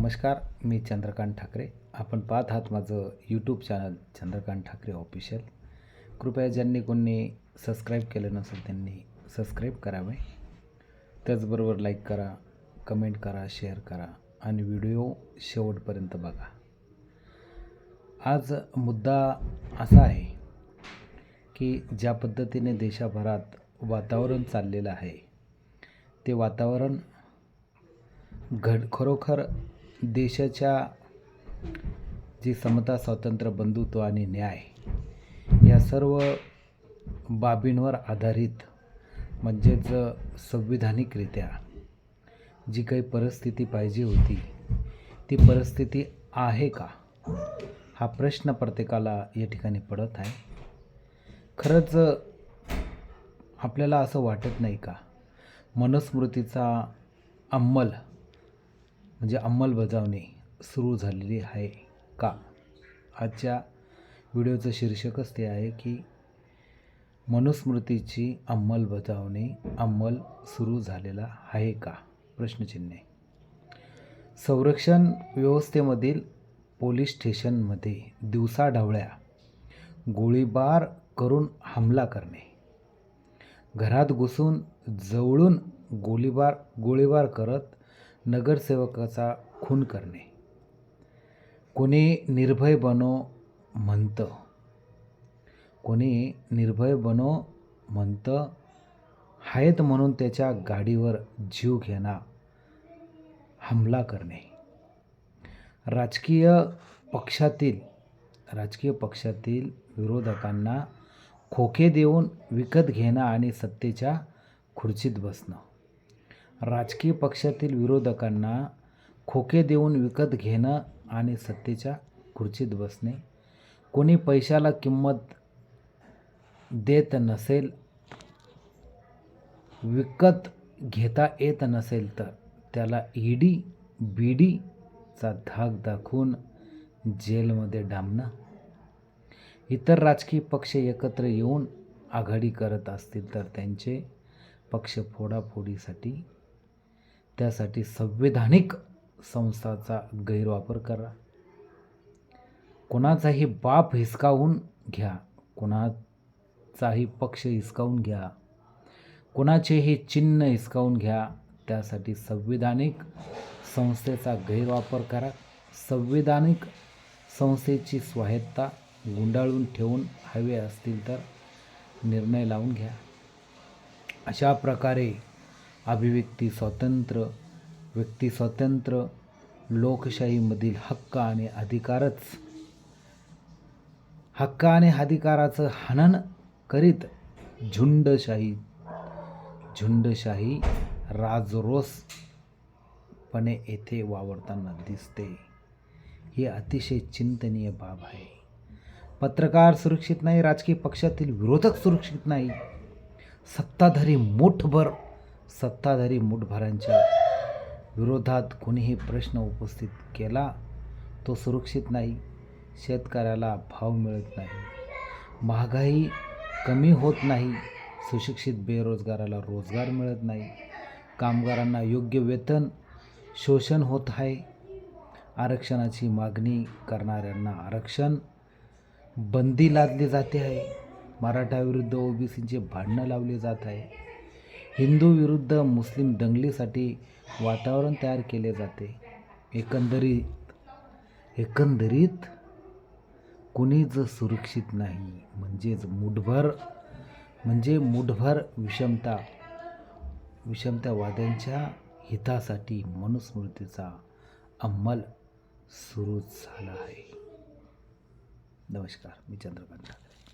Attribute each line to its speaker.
Speaker 1: नमस्कार मी चंद्रकांत ठाकरे. आपण पाहत आहात माझं YouTube channel Chandrakant Thackeray official कृपया ज्यांनी कोणी सबस्क्राईब केलं नसेल त्यांनी सबस्क्राईब करावे. त्याचबरोबर लाईक करा कमेंट करा शेअर करा आणि व्हिडिओ शेवटपर्यंत बघा. आज मुद्दा असा आहे की ज्या पद्धतीने देशाभरात वातावरण चाललेलं आहे ते वातावरण घड खरोखर देशाच्या जी समता स्वातंत्र्य बंधुत्व आणि न्याय या सर्व बाबींवर आधारित म्हणजेच संविधानिकरित्या जी काही परिस्थिती पाहिजे होती ती परिस्थिती आहे का? हा प्रश्न प्रत्येकाला या ठिकाणी पडत आहे. खरंच आपल्याला असं वाटत नाही का? मनुस्मृतीचा अंमल म्हणजे अंमलबजावणी सुरू झालेली आहे का? आजच्या व्हिडिओचं शीर्षकच ते आहे की मनुस्मृतीची अंमलबजावणी अंमल सुरू झालेला आहे का? प्रश्नचिन्ह. आहे संरक्षण व्यवस्थेमधील पोलीस स्टेशनमध्ये दिवसाढवळ्या गोळीबार करून हमला करणे. घरात घुसून जवळून गोळीबार गोळीबार करत नगरसेवकाचा खून करणे. कोणी निर्भय बनो म्हणतं. कोणी निर्भय बनो म्हणतं आहेत म्हणून त्याच्या गाडीवर जीव घेणा हमला करणे. राजकीय पक्षातील राजकीय पक्षातील विरोधकांना खोके देऊन विकत घेणं आणि सत्तेच्या खुर्चीत बसणं. राजकीय पक्षातील विरोधकांना खोके देऊन विकत घेणं आणि सत्तेच्या खुर्चीत बसणे. कोणी पैशाला किंमत देत नसेल विकत घेता येत नसेल तर त्याला ईडी बीडीचा धाक दाखवून जेलमध्ये डांबणं इतर राजकीय पक्ष एकत्र येऊन आघाडी करत असतील तर त्यांचे पक्ष फोडाफोडीसाठी त्यासाठी संविधानिक संस्थाचा गैरवापर करा. कोणाचाही बाप हिसकावून घ्या कोणाचाही पक्ष हिसकावून घ्या कोणाचेही चिन्ह हिसकावून घ्या त्यासाठी संविधानिक संस्थेचा गैरवापर करा. संविधानिक संस्थेची स्वायत्ता गुंडाळून ठेवून हवे असतील तर निर्णय लावून घ्या. अशा प्रकारे अभिव्यक्ती स्वातंत्र्य व्यक्ती स्वातंत्र्य लोकशाहीमधील हक्क आणि अधिकारच. हक्क आणि अधिकाराचं हनन करीत झुंडशाही झुंडशाही राजरोसपणे येथे वावरताना दिसते. ही अतिशय चिंतनीय बाब आहे. पत्रकार सुरक्षित नाही राजकीय पक्षातील विरोधक सुरक्षित नाही. सत्ताधारी मोठभर सत्ताधारी मुठभरांच्या विरोधात कोणीही प्रश्न उपस्थित केला तो सुरक्षित नाही शेतकऱ्याला भाव मिळत नाही. महागाई कमी होत नाही सुशिक्षित बेरोजगाराला रोजगार मिळत नाही. कामगारांना योग्य वेतन शोषण होत आहे. आरक्षणाची मागणी करणाऱ्यांना आरक्षण बंदी लादली जाते आहे. मराठाविरुद्ध ओबीसींचे भांडणं लावले जात आहे. हिंदू विरुद्ध मुस्लिम दंगलीसाठी वातावरण तयार केले जाते. एकंदरीत एकंदरीत कुणीच सुरक्षित नाही म्हणजेच मुठभर म्हणजे मुठभर विषमता विषमतावाद्यांच्या हितासाठी मनुस्मृतीचा अंमल सुरू झाला आहे. नमस्कार मी चंद्रकांत